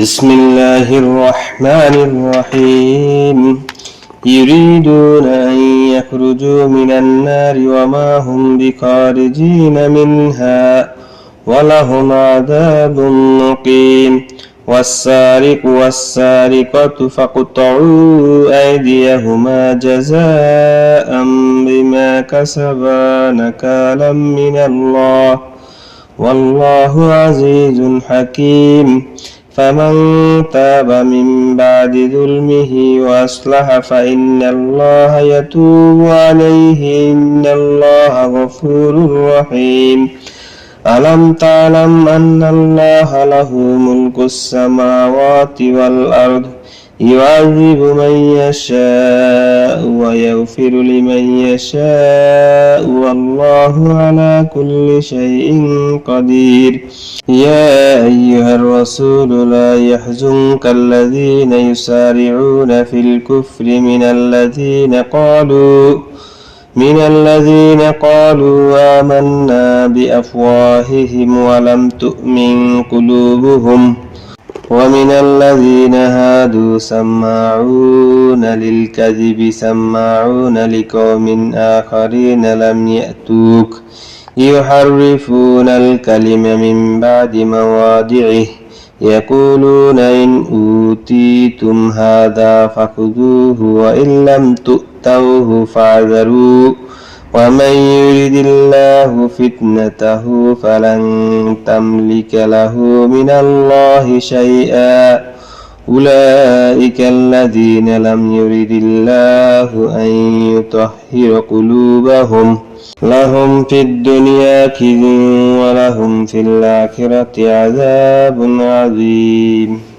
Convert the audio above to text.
بسم الله الرحمن الرحيم. يريدون أن يخرجوا من النار وما هم بخارجين منها ولهم عذاب مقيم. والسارق والسارقة فاقطعوا أيديهما جزاء بما كسبا نكالا من الله. والله عزيز حكيم. فمن تاب من بعد ظلمه وأصلح فإن الله يتوب عليه إن الله غفور رحيم. ألم تعلم أن الله له ملك السماوات والأرض؟ يعذب من يشاء ويغفر لمن يشاء والله على كل شيء قدير. يا أيها الرسول لا يحزنك الذين يسارعون في الكفر من الذين قالوا من الذين قالوا آمنا بأفواههم ولم تؤمن قلوبهم. ومن الذين هادوا سماعون للكذب سماعون لقوم آخرين لم يأتوك. يحرفون الكلم من بعد مواضعه يقولون إن أوتيتم هذا فخذوه وإن لم تؤتوه فاعذروا. ومن يرد الله فتنته فلن تملك له من الله شيئا أولئك الذين لم يرد الله أن يطهر قلوبهم لهم في الدنيا خزي ولهم في الآخرة عذاب عظيم